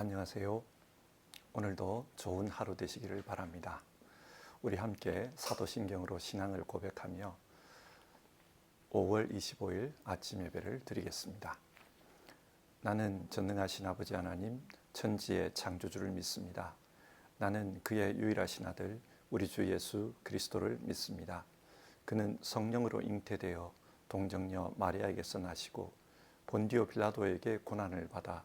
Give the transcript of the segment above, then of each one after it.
안녕하세요. 오늘도 좋은 하루 되시기를 바랍니다. 우리 함께 사도신경으로 신앙을 고백하며 5월 25일 아침 예배를 드리겠습니다. 나는 전능하신 아버지 하나님 천지의 창조주를 믿습니다. 나는 그의 유일하신 아들 우리 주 예수 그리스도를 믿습니다. 그는 성령으로 잉태되어 동정녀 마리아에게서 나시고 본디오 빌라도에게 고난을 받아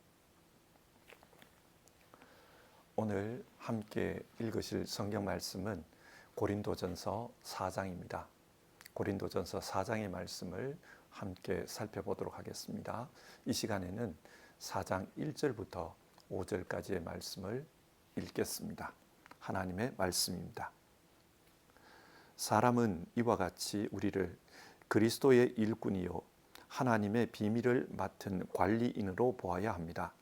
오늘 함께 읽으실 성경 말씀은 고린도전서 4장입니다. 고린도전서 4장의 말씀을 함께 살펴보도록 하겠습니다. 이 시간에는 4장 1절부터 5절까지의 말씀을 읽겠습니다. 하나님의 말씀입니다. 사람은 이와 같이 우리를 그리스도의 일꾼이요 하나님의 비밀을 맡은 관리인으로 보아야 합니다.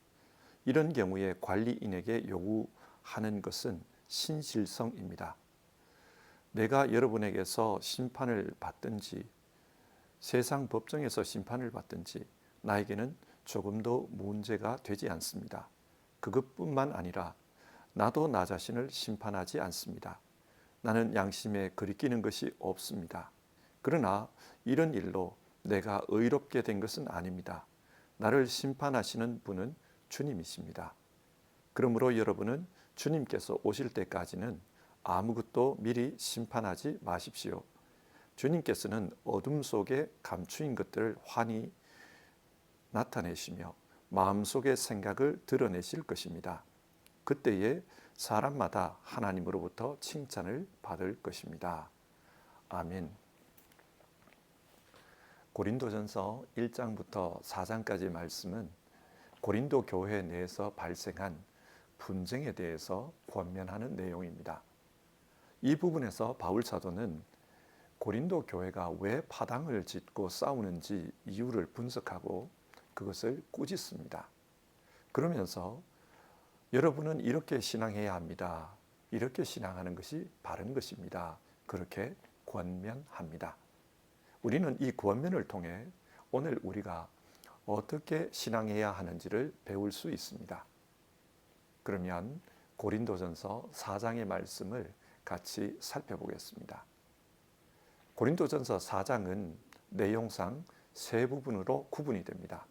이런 경우에 관리인에게 요구 하는 것은 신실성입니다. 내가 여러분에게서 심판을 받든지 세상 법정에서 심판을 받든지 나에게는 조금도 문제가 되지 않습니다. 그것뿐만 아니라 나도 나 자신을 심판하지 않습니다. 나는 양심에 거리끼는 것이 없습니다. 그러나 이런 일로 내가 의롭게 된 것은 아닙니다. 나를 심판하시는 분은 주님이십니다. 그러므로 여러분은 주님께서 오실 때까지는 아무것도 미리 심판하지 마십시오. 주님께서는 어둠 속에 감추인 것들을 환히 나타내시며 마음속의 생각을 드러내실 것입니다. 그때에 사람마다 하나님으로부터 칭찬을 받을 것입니다. 아멘. 고린도전서 1장부터 4장까지 말씀은 고린도 교회 내에서 발생한 분쟁에 대해서 권면하는 내용입니다. 이 부분에서 바울 사도는 고린도 교회가 왜 파당을 짓고 싸우는지 이유를 분석하고 그것을 꾸짖습니다. 그러면서 여러분은 이렇게 신앙해야 합니다. 이렇게 신앙하는 것이 바른 것입니다. 그렇게 권면합니다. 우리는 이 권면을 통해 오늘 우리가 어떻게 신앙해야 하는지를 배울 수 있습니다. 그러면 고린도전서 4장의 말씀을 같이 살펴보겠습니다. 고린도전서 4장은 내용상 세 부분으로 구분이 됩니다.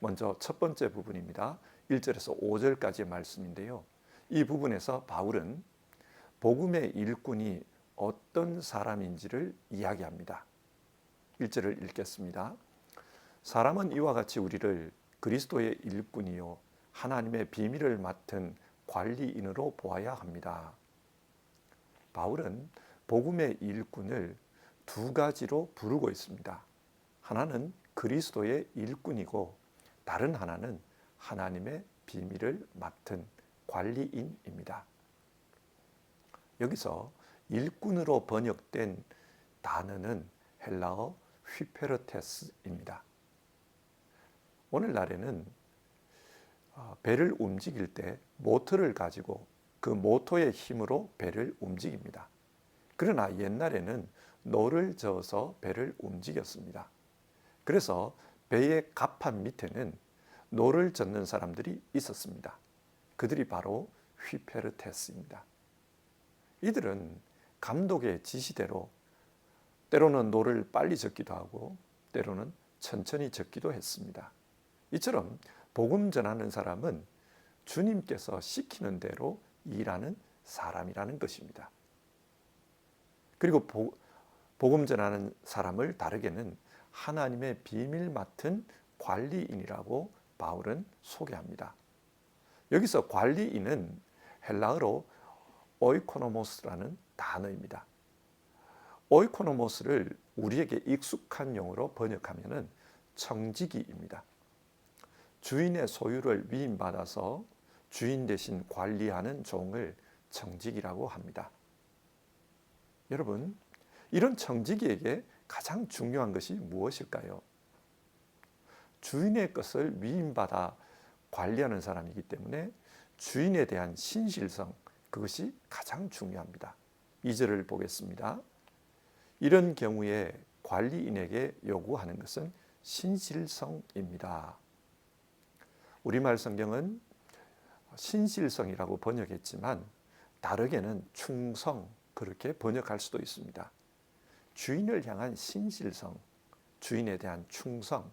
먼저 첫 번째 부분입니다. 1절에서 5절까지의 말씀인데요. 이 부분에서 바울은 복음의 일꾼이 어떤 사람인지를 이야기합니다. 1절을 읽겠습니다. 사람은 이와 같이 우리를 그리스도의 일꾼이요 하나님의 비밀을 맡은 관리인으로 보아야 합니다. 바울은 복음의 일꾼을 두 가지로 부르고 있습니다. 하나는 그리스도의 일꾼이고 다른 하나는 하나님의 비밀을 맡은 관리인입니다. 여기서 일꾼으로 번역된 단어는 헬라어 휘페르테스입니다. 오늘날에는 어, 배를 움직일 때 모터를 가지고 그 모터의 힘으로 배를 움직입니다. 그러나 옛날에는 노를 저어서 배를 움직였습니다. 그래서 배의 갑판 밑에는 노를 젓는 사람들이 있었습니다. 그들이 바로 휘페르테스입니다. 이들은 감독의 지시대로 때로는 노를 빨리 젓기도 하고 때로는 천천히 젓기도 했습니다. 이처럼 복음 전하는 사람은 주님께서 시키는 대로 일하는 사람이라는 것입니다. 그리고 복음 전하는 사람을 다르게는 하나님의 비밀 맡은 관리인이라고 바울은 소개합니다. 여기서 관리인은 헬라어로 오이코노모스라는 단어입니다. 오이코노모스를 우리에게 익숙한 용어로 번역하면 청지기입니다. 주인의 소유를 위임받아서 주인 대신 관리하는 종을 청직이라고 합니다. 여러분, 이런 청지기에게 가장 중요한 것이 무엇일까요? 주인의 것을 위임받아 관리하는 사람이기 때문에 주인에 대한 신실성, 그것이 가장 중요합니다. 2절을 보겠습니다. 이런 경우에 관리인에게 요구하는 것은 신실성입니다. 우리말 성경은 신실성이라고 번역했지만 다르게는 충성 그렇게 번역할 수도 있습니다. 주인을 향한 신실성, 주인에 대한 충성,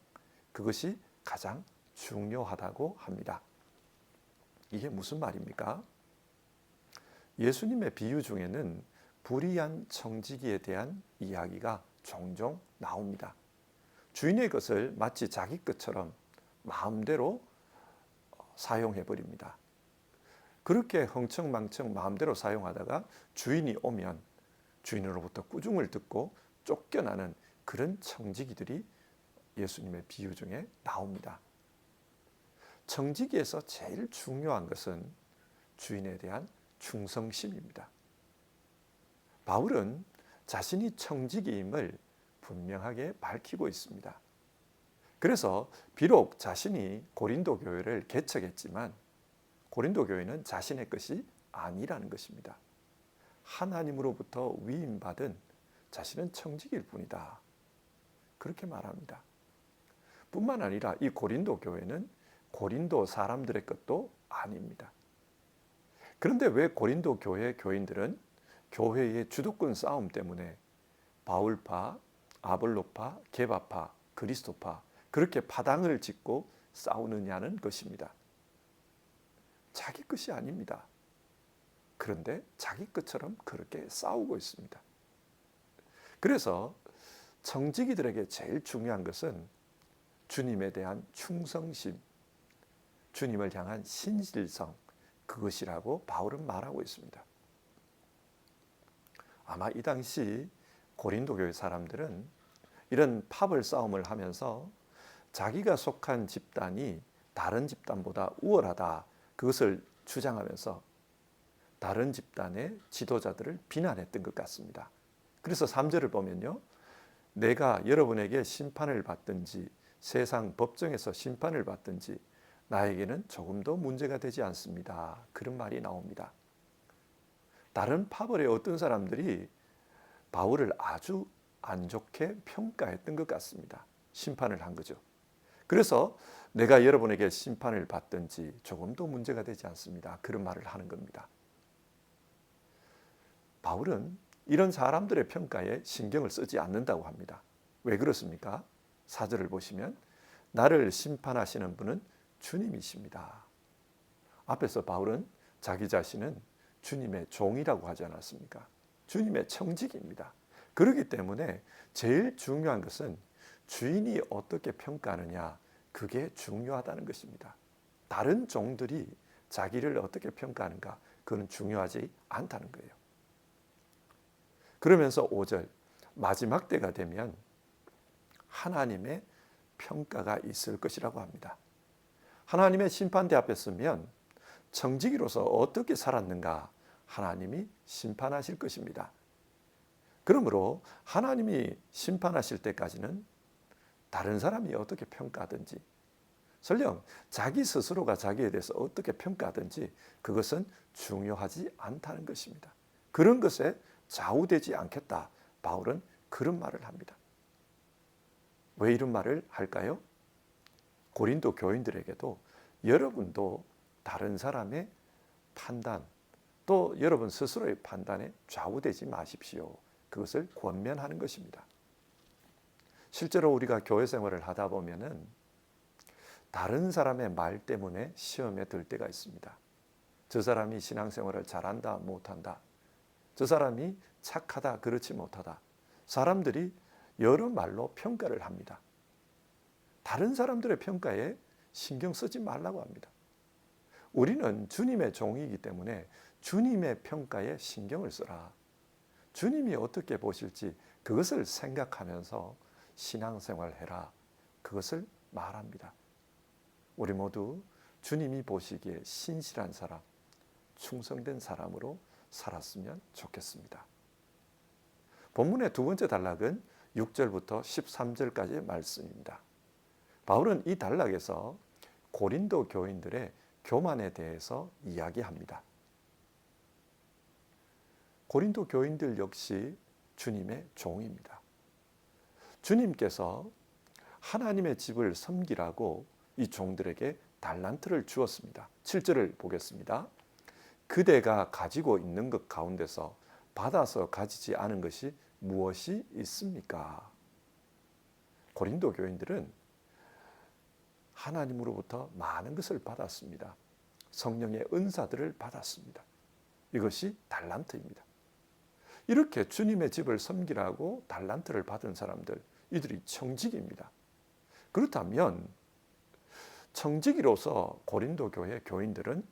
그것이 가장 중요하다고 합니다. 이게 무슨 말입니까? 예수님의 비유 중에는 불의한 청지기에 대한 이야기가 종종 나옵니다. 주인의 것을 마치 자기 것처럼 마음대로 사용해 버립니다. 그렇게 흥청망청 마음대로 사용하다가 주인이 오면 주인으로부터 꾸중을 듣고 쫓겨나는 그런 청지기들이 예수님의 비유 중에 나옵니다. 청지기에서 제일 중요한 것은 주인에 대한 충성심입니다. 바울은 자신이 청지기임을 분명하게 밝히고 있습니다. 그래서 비록 자신이 고린도 교회를 개척했지만 고린도 교회는 자신의 것이 아니라는 것입니다. 하나님으로부터 위임받은 자신은 청직일 뿐이다. 그렇게 말합니다. 뿐만 아니라 이 고린도 교회는 고린도 사람들의 것도 아닙니다. 그런데 왜 고린도 교회 교인들은 교회의 주도권 싸움 때문에 바울파, 아볼로파, 게바파, 그리스도파 그렇게 파당을 짓고 싸우느냐는 것입니다. 자기 것이 아닙니다. 그런데 자기 것처럼 그렇게 싸우고 있습니다. 그래서 정직이들에게 제일 중요한 것은 주님에 대한 충성심, 주님을 향한 신실성, 그것이라고 바울은 말하고 있습니다. 아마 이 당시 고린도 교회 사람들은 이런 파벌 싸움을 하면서 자기가 속한 집단이 다른 집단보다 우월하다 그것을 주장하면서 다른 집단의 지도자들을 비난했던 것 같습니다. 그래서 3절을 보면요. 내가 여러분에게 심판을 받든지 세상 법정에서 심판을 받든지 나에게는 조금도 문제가 되지 않습니다. 그런 말이 나옵니다. 다른 파벌의 어떤 사람들이 바울을 아주 안 좋게 평가했던 것 같습니다. 심판을 한 거죠. 그래서 내가 여러분에게 심판을 받든지 조금도 문제가 되지 않습니다. 그런 말을 하는 겁니다. 바울은 이런 사람들의 평가에 신경을 쓰지 않는다고 합니다. 왜 그렇습니까? 사절을 보시면 나를 심판하시는 분은 주님이십니다. 앞에서 바울은 자기 자신은 주님의 종이라고 하지 않았습니까? 주님의 청직입니다. 그렇기 때문에 제일 중요한 것은 주인이 어떻게 평가하느냐, 그게 중요하다는 것입니다. 다른 종들이 자기를 어떻게 평가하는가, 그건 중요하지 않다는 거예요. 그러면서 5절, 마지막 때가 되면 하나님의 평가가 있을 것이라고 합니다. 하나님의 심판대 앞에 서면 정직이로서 어떻게 살았는가 하나님이 심판하실 것입니다. 그러므로 하나님이 심판하실 때까지는 다른 사람이 어떻게 평가하든지 설령 자기 스스로가 자기에 대해서 어떻게 평가하든지 그것은 중요하지 않다는 것입니다. 그런 것에 좌우되지 않겠다. 바울은 그런 말을 합니다. 왜 이런 말을 할까요? 고린도 교인들에게도 여러분도 다른 사람의 판단 또 여러분 스스로의 판단에 좌우되지 마십시오. 그것을 권면하는 것입니다. 실제로 우리가 교회 생활을 하다 보면은 다른 사람의 말 때문에 시험에 들 때가 있습니다. 저 사람이 신앙생활을 잘한다 못한다. 저 사람이 착하다 그렇지 못하다. 사람들이 여러 말로 평가를 합니다. 다른 사람들의 평가에 신경 쓰지 말라고 합니다. 우리는 주님의 종이기 때문에 주님의 평가에 신경을 써라. 주님이 어떻게 보실지 그것을 생각하면서 신앙생활 해라. 그것을 말합니다. 우리 모두 주님이 보시기에 신실한 사람, 충성된 사람으로 살았으면 좋겠습니다. 본문의 두 번째 단락은 6절부터 13절까지의 말씀입니다. 바울은 이 단락에서 고린도 교인들의 교만에 대해서 이야기합니다. 고린도 교인들 역시 주님의 종입니다. 주님께서 하나님의 집을 섬기라고 이 종들에게 달란트를 주었습니다. 7절을 보겠습니다. 그대가 가지고 있는 것 가운데서 받아서 가지지 않은 것이 무엇이 있습니까? 고린도 교인들은 하나님으로부터 많은 것을 받았습니다. 성령의 은사들을 받았습니다. 이것이 달란트입니다. 이렇게 주님의 집을 섬기라고 달란트를 받은 사람들, 이들이 청직입니다. 그렇다면 청지기로서 고린도 교회 교인들은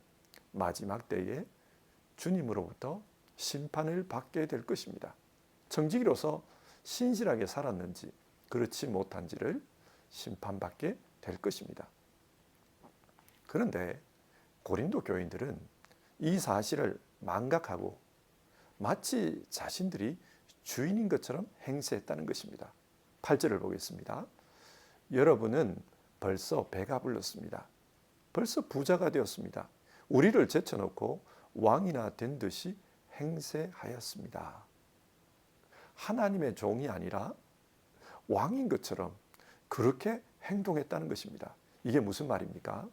마지막 때에 주님으로부터 심판을 받게 될 것입니다. 청지기로서 신실하게 살았는지 그렇지 못한지를 심판받게 될 것입니다. 그런데 고린도 교인들은 이 사실을 망각하고 마치 자신들이 주인인 것처럼 행세했다는 것입니다. 8절을 보겠습니다. 여러분은 벌써 배가 불렀습니다. 벌써 부자가 되었습니다. 우리를 제쳐놓고 왕이나 된 듯이 행세하였습니다. 하나님의 종이 아니라 왕인 것처럼 그렇게 행동했다는 것입니다. 이게 무슨 말입니까?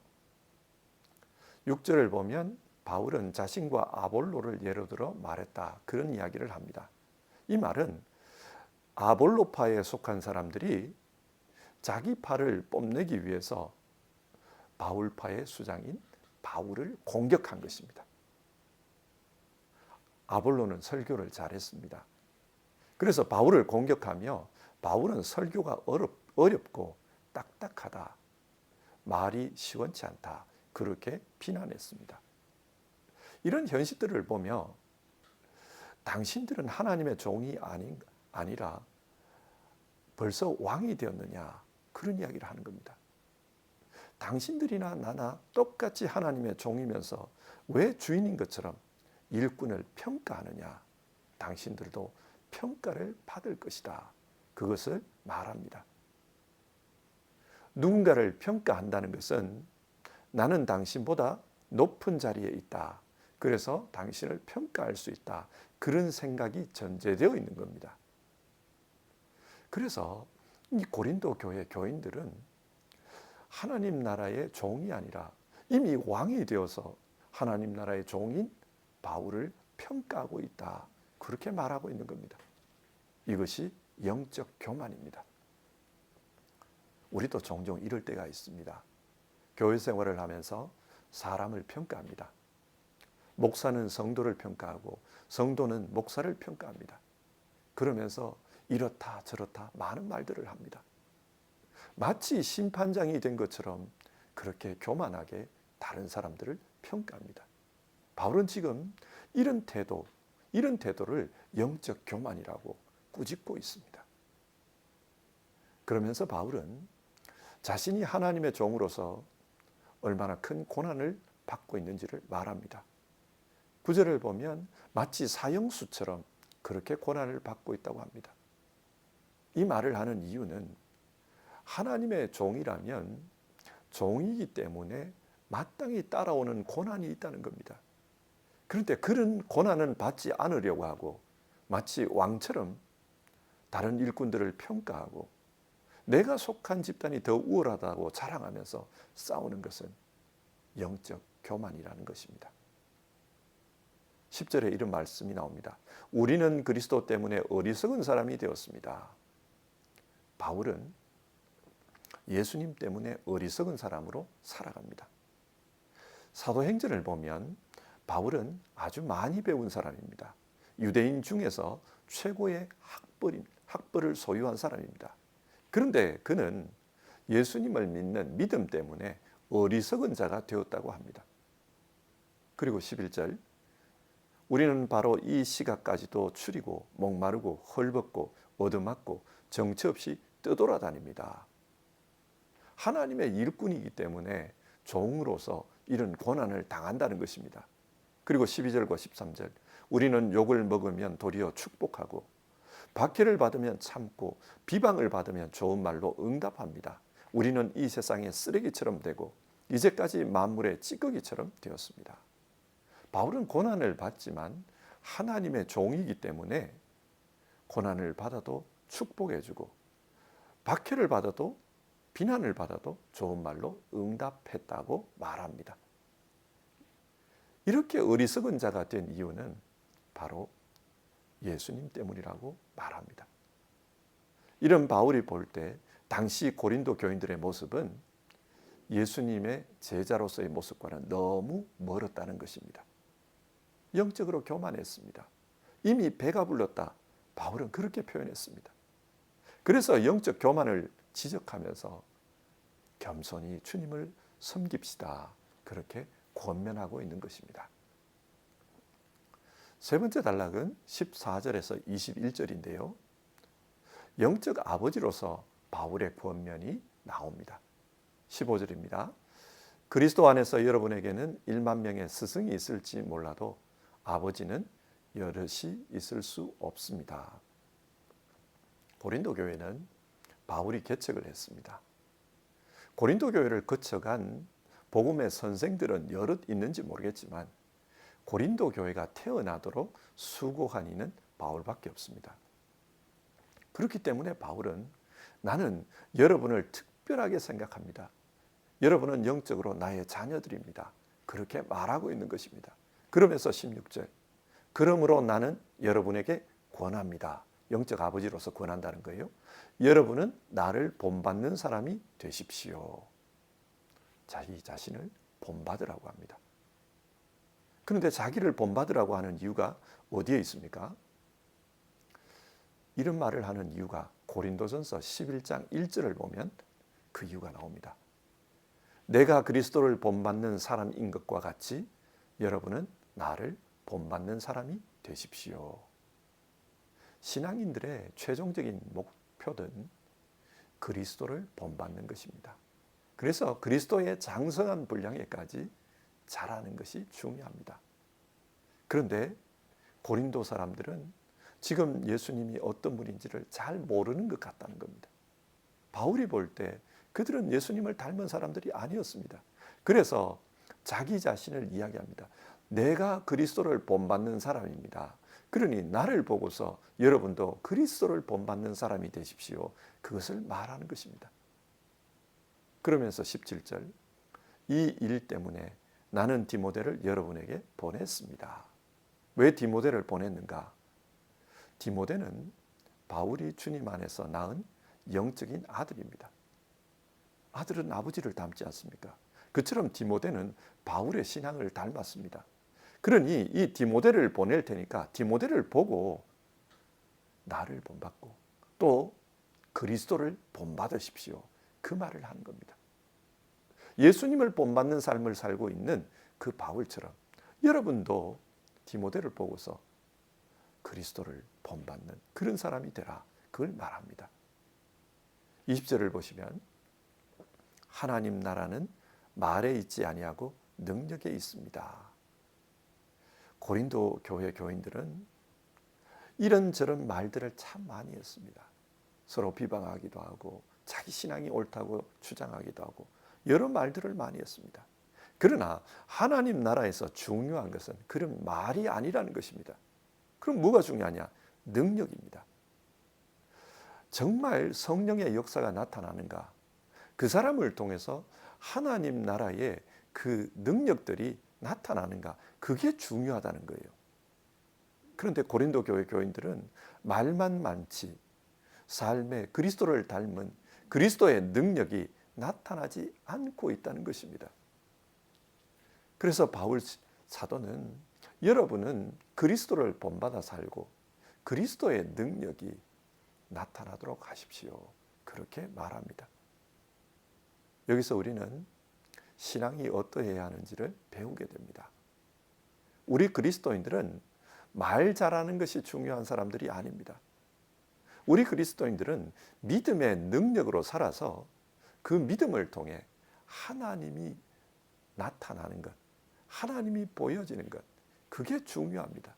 6절을 보면 바울은 자신과 아볼로를 예로 들어 말했다. 그런 이야기를 합니다. 이 말은 아볼로파에 속한 사람들이 자기 파를 뽐내기 위해서 바울파의 수장인 바울을 공격한 것입니다. 아볼로는 설교를 잘했습니다. 그래서 바울을 공격하며 바울은 설교가 어렵, 어렵고 딱딱하다. 말이 시원치 않다. 그렇게 비난했습니다. 이런 현실들을 보며 당신들은 하나님의 종이 아닌, 아니라 벌써 왕이 되었느냐. 그런 이야기를 하는 겁니다. 당신들이나 나나 똑같이 하나님의 종이면서 왜 주인인 것처럼 일꾼을 평가하느냐? 당신들도 평가를 받을 것이다. 그것을 말합니다. 누군가를 평가한다는 것은 나는 당신보다 높은 자리에 있다. 그래서 당신을 평가할 수 있다. 그런 생각이 전제되어 있는 겁니다. 그래서 이 고린도 교회 교인들은 하나님 나라의 종이 아니라 이미 왕이 되어서 하나님 나라의 종인 바울을 평가하고 있다. 그렇게 말하고 있는 겁니다. 이것이 영적 교만입니다. 우리도 종종 이럴 때가 있습니다. 교회 생활을 하면서 사람을 평가합니다. 목사는 성도를 평가하고 성도는 목사를 평가합니다. 그러면서 이렇다 저렇다 많은 말들을 합니다. 마치 심판장이 된 것처럼 그렇게 교만하게 다른 사람들을 평가합니다. 바울은 지금 이런 태도, 이런 태도를 영적 교만이라고 꾸짖고 있습니다. 그러면서 바울은 자신이 하나님의 종으로서 얼마나 큰 고난을 받고 있는지를 말합니다. 구절을 보면 마치 사형수처럼 그렇게 고난을 받고 있다고 합니다. 이 말을 하는 이유는 하나님의 종이라면 종이기 때문에 마땅히 따라오는 고난이 있다는 겁니다. 그런데 그런 고난은 받지 않으려고 하고 마치 왕처럼 다른 일꾼들을 평가하고 내가 속한 집단이 더 우월하다고 자랑하면서 싸우는 것은 영적 교만이라는 것입니다. 10절에 이런 말씀이 나옵니다. 우리는 그리스도 때문에 어리석은 사람이 되었습니다. 바울은 예수님 때문에 어리석은 사람으로 살아갑니다. 사도행전을 보면 바울은 아주 많이 배운 사람입니다. 유대인 중에서 최고의 학벌인, 학벌을 소유한 사람입니다. 그런데 그는 예수님을 믿는 믿음 때문에 어리석은 자가 되었다고 합니다. 그리고 11절 우리는 바로 이 시각까지도 추리고 목마르고 헐벗고 얻어맞고 정처 없이 떠돌아다닙니다. 하나님의 일꾼이기 때문에 종으로서 이런 고난을 당한다는 것입니다. 그리고 12절과 13절 우리는 욕을 먹으면 도리어 축복하고 박해를 받으면 참고 비방을 받으면 좋은 말로 응답합니다. 우리는 이 세상의 쓰레기처럼 되고 이제까지 만물의 찌꺼기처럼 되었습니다. 바울은 고난을 받지만 하나님의 종이기 때문에 고난을 받아도 축복해주고 박해를 받아도 비난을 받아도 좋은 말로 응답했다고 말합니다. 이렇게 어리석은 자가 된 이유는 바로 예수님 때문이라고 말합니다. 이런 바울이 볼 때 당시 고린도 교인들의 모습은 예수님의 제자로서의 모습과는 너무 멀었다는 것입니다. 영적으로 교만했습니다. 이미 배가 불렀다. 바울은 그렇게 표현했습니다. 그래서 영적 교만을 지적하면서 겸손히 주님을 섬깁시다. 그렇게 권면하고 있는 것입니다. 세 번째 단락은 14절에서 21절인데요. 영적 아버지로서 바울의 권면이 나옵니다. 15절입니다. 그리스도 안에서 여러분에게는 1만 명의 스승이 있을지 몰라도 아버지는 여럿이 있을 수 없습니다. 고린도 교회는 바울이 개척을 했습니다. 고린도 교회를 거쳐간 복음의 선생들은 여럿 있는지 모르겠지만 고린도 교회가 태어나도록 수고한 이는 바울밖에 없습니다. 그렇기 때문에 바울은 나는 여러분을 특별하게 생각합니다. 여러분은 영적으로 나의 자녀들입니다. 그렇게 말하고 있는 것입니다. 그러면서 16절 그러므로 나는 여러분에게 권합니다. 영적 아버지로서 권한다는 거예요. 여러분은 나를 본받는 사람이 되십시오. 자기 자신을 본받으라고 합니다. 그런데 자기를 본받으라고 하는 이유가 어디에 있습니까? 이런 말을 하는 이유가 고린도전서 11장 1절을 보면 그 이유가 나옵니다. 내가 그리스도를 본받는 사람인 것과 같이 여러분은 나를 본받는 사람이 되십시오. 신앙인들의 최종적인 목표는 그리스도를 본받는 것입니다. 그래서 그리스도의 장성한 분량에까지 자라는 것이 중요합니다. 그런데 고린도 사람들은 지금 예수님이 어떤 분인지를 잘 모르는 것 같다는 겁니다. 바울이 볼 때 그들은 예수님을 닮은 사람들이 아니었습니다. 그래서 자기 자신을 이야기합니다. 내가 그리스도를 본받는 사람입니다. 그러니 나를 보고서 여러분도 그리스도를 본받는 사람이 되십시오. 그것을 말하는 것입니다. 그러면서 17절 이 일 때문에 나는 디모데를 여러분에게 보냈습니다. 왜 디모데를 보냈는가? 디모데는 바울이 주님 안에서 낳은 영적인 아들입니다. 아들은 아버지를 닮지 않습니까? 그처럼 디모데는 바울의 신앙을 닮았습니다. 그러니 이 디모데를 보낼 테니까 디모데를 보고 나를 본받고 또 그리스도를 본받으십시오. 그 말을 하는 겁니다. 예수님을 본받는 삶을 살고 있는 그 바울처럼 여러분도 디모데를 보고서 그리스도를 본받는 그런 사람이 되라. 그걸 말합니다. 20절을 보시면 하나님 나라는 말에 있지 아니하고 능력에 있습니다. 고린도 교회 교인들은 이런저런 말들을 참 많이 했습니다. 서로 비방하기도 하고 자기 신앙이 옳다고 주장하기도 하고 여러 말들을 많이 했습니다. 그러나 하나님 나라에서 중요한 것은 그런 말이 아니라는 것입니다. 그럼 뭐가 중요하냐? 능력입니다. 정말 성령의 역사가 나타나는가? 그 사람을 통해서 하나님 나라의 그 능력들이 나타나는가? 그게 중요하다는 거예요. 그런데 고린도 교회 교인들은 말만 많지 삶에 그리스도를 닮은 그리스도의 능력이 나타나지 않고 있다는 것입니다. 그래서 바울 사도는 여러분은 그리스도를 본받아 살고 그리스도의 능력이 나타나도록 하십시오. 그렇게 말합니다. 여기서 우리는 신앙이 어떠해야 하는지를 배우게 됩니다. 우리 그리스도인들은 말 잘하는 것이 중요한 사람들이 아닙니다. 우리 그리스도인들은 믿음의 능력으로 살아서 그 믿음을 통해 하나님이 나타나는 것, 하나님이 보여지는 것, 그게 중요합니다.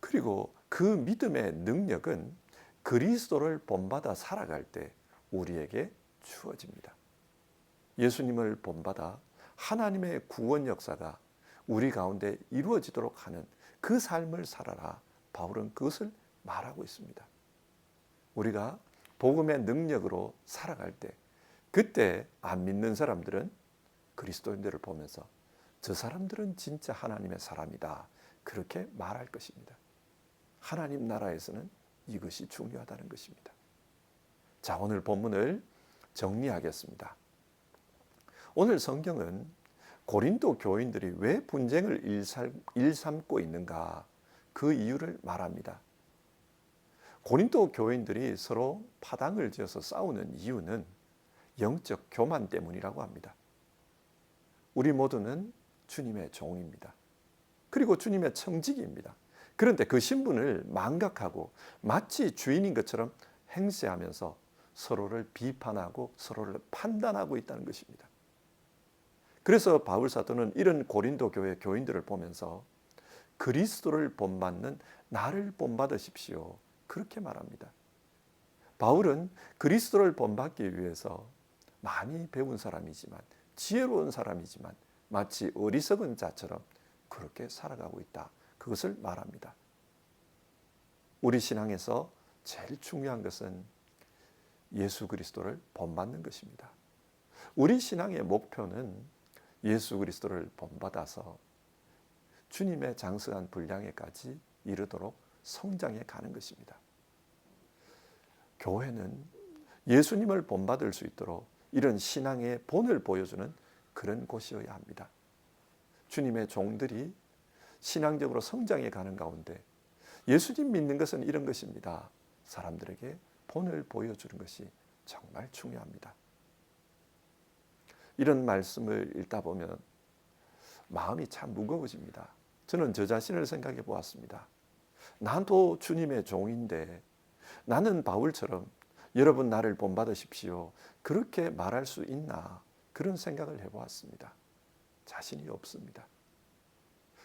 그리고 그 믿음의 능력은 그리스도를 본받아 살아갈 때 우리에게 주어집니다. 예수님을 본받아 하나님의 구원 역사가 우리 가운데 이루어지도록 하는 그 삶을 살아라. 바울은 그것을 말하고 있습니다. 우리가 복음의 능력으로 살아갈 때 그때 안 믿는 사람들은 그리스도인들을 보면서 저 사람들은 진짜 하나님의 사람이다. 그렇게 말할 것입니다. 하나님 나라에서는 이것이 중요하다는 것입니다. 자, 오늘 본문을 정리하겠습니다. 오늘 성경은 고린도 교인들이 왜 분쟁을 일삼고 있는가 그 이유를 말합니다. 고린도 교인들이 서로 파당을 지어서 싸우는 이유는 영적 교만 때문이라고 합니다. 우리 모두는 주님의 종입니다. 그리고 주님의 청직입니다. 그런데 그 신분을 망각하고 마치 주인인 것처럼 행세하면서 서로를 비판하고 서로를 판단하고 있다는 것입니다. 그래서 바울 사도는 이런 고린도 교회 교인들을 보면서 그리스도를 본받는 나를 본받으십시오. 그렇게 말합니다. 바울은 그리스도를 본받기 위해서 많이 배운 사람이지만 지혜로운 사람이지만 마치 어리석은 자처럼 그렇게 살아가고 있다. 그것을 말합니다. 우리 신앙에서 제일 중요한 것은 예수 그리스도를 본받는 것입니다. 우리 신앙의 목표는 예수 그리스도를 본받아서 주님의 장성한 분량에까지 이르도록 성장해 가는 것입니다. 교회는 예수님을 본받을 수 있도록 이런 신앙의 본을 보여주는 그런 곳이어야 합니다. 주님의 종들이 신앙적으로 성장해 가는 가운데 예수님 믿는 것은 이런 것입니다. 사람들에게 본을 보여주는 것이 정말 중요합니다. 이런 말씀을 읽다 보면 마음이 참 무거워집니다. 저는 저 자신을 생각해 보았습니다. 나도 주님의 종인데 나는 바울처럼 여러분 나를 본받으십시오. 그렇게 말할 수 있나 그런 생각을 해보았습니다. 자신이 없습니다.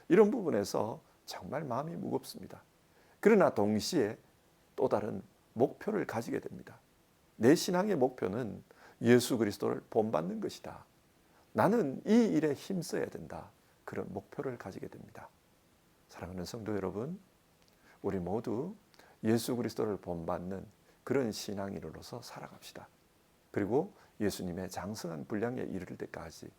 이런 부분에서 정말 마음이 무겁습니다. 그러나 동시에 또 다른 목표를 가지게 됩니다. 내 신앙의 목표는 예수 그리스도를 본받는 것이다. 나는 이 일에 힘써야 된다. 그런 목표를 가지게 됩니다. 사랑하는 성도 여러분, 우리 모두 예수 그리스도를 본받는 그런 신앙인으로서 살아갑시다. 그리고 예수님의 장성한 분량에 이를 때까지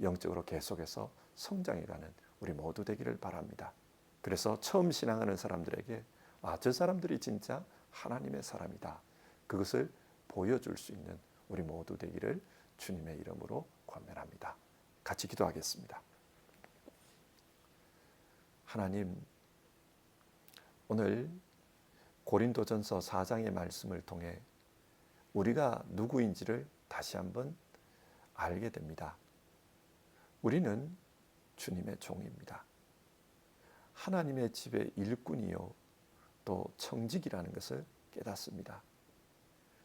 영적으로 계속해서 성장해가는 우리 모두 되기를 바랍니다. 그래서 처음 신앙하는 사람들에게 아, 저 사람들이 진짜 하나님의 사람이다. 그것을 보여줄 수 있는 우리 모두 되기를 주님의 이름으로 권면합니다. 같이 기도하겠습니다. 하나님, 오늘 고린도전서 4장의 말씀을 통해 우리가 누구인지를 다시 한번 알게 됩니다. 우리는 주님의 종입니다. 하나님의 집의 일꾼이요 또 청직이라는 것을 깨닫습니다.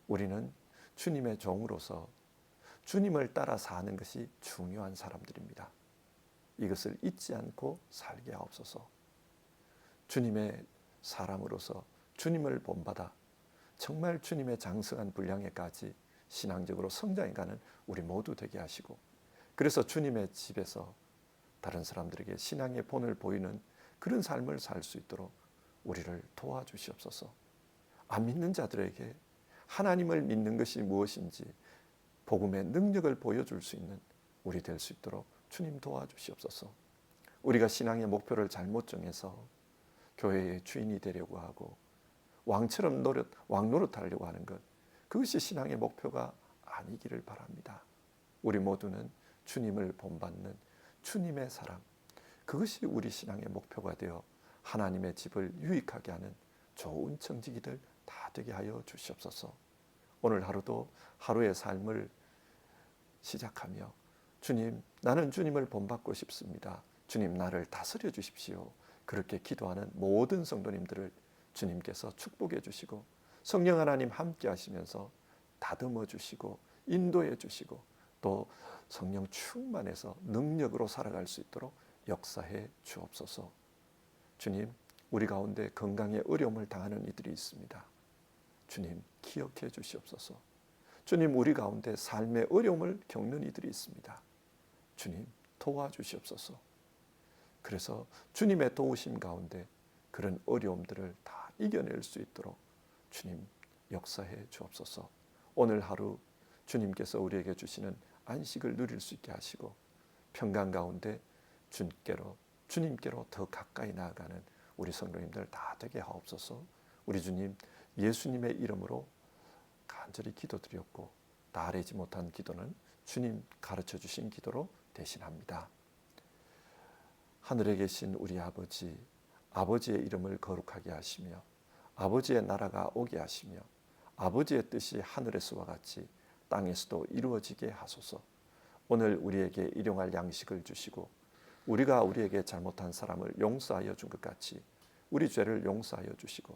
우리는 주님의 종으로서 주님을 따라 사는 것이 중요한 사람들입니다. 이것을 잊지 않고 살게 하옵소서. 주님의 사람으로서 주님을 본받아 정말 주님의 장성한 분량에까지 신앙적으로 성장해가는 우리 모두 되게 하시고 그래서 주님의 집에서 다른 사람들에게 신앙의 본을 보이는 그런 삶을 살 수 있도록 우리를 도와주시옵소서. 안 믿는 자들에게 하나님을 믿는 것이 무엇인지 복음의 능력을 보여줄 수 있는 우리 될 수 있도록 주님 도와주시옵소서. 우리가 신앙의 목표를 잘못 정해서 교회의 주인이 되려고 하고 왕처럼 노릇 왕 노릇하려고 하는 것 그것이 신앙의 목표가 아니기를 바랍니다. 우리 모두는 주님을 본받는 주님의 사람 그것이 우리 신앙의 목표가 되어 하나님의 집을 유익하게 하는 좋은 청지기들 다 되게 하여 주시옵소서. 오늘 하루도 하루의 삶을 시작하며 주님, 나는 주님을 본받고 싶습니다. 주님, 나를 다스려 주십시오. 그렇게 기도하는 모든 성도님들을 주님께서 축복해 주시고 성령 하나님 함께 하시면서 다듬어 주시고 인도해 주시고 또 성령 충만해서 능력으로 살아갈 수 있도록 역사해 주옵소서. 주님, 우리 가운데 건강에 어려움을 당하는 이들이 있습니다. 주님, 기억해 주시옵소서. 주님, 우리 가운데 삶의 어려움을 겪는 이들이 있습니다. 주님, 도와주시옵소서. 그래서 주님의 도우심 가운데 그런 어려움들을 다 이겨낼 수 있도록 주님 역사해 주옵소서. 오늘 하루 주님께서 우리에게 주시는 안식을 누릴 수 있게 하시고 평강 가운데 주님께로 주님께로 더 가까이 나아가는 우리 성도님들 다 되게 하옵소서. 우리 주님 예수님의 이름으로 간절히 기도드렸고 다 아뢰지 못한 기도는 주님 가르쳐 주신 기도로 대신합니다. 하늘에 계신 우리 아버지, 아버지의 이름을 거룩하게 하시며 아버지의 나라가 오게 하시며 아버지의 뜻이 하늘에서와 같이 땅에서도 이루어지게 하소서. 오늘 우리에게 일용할 양식을 주시고 우리가 우리에게 잘못한 사람을 용서하여 준 것 같이 우리 죄를 용서하여 주시고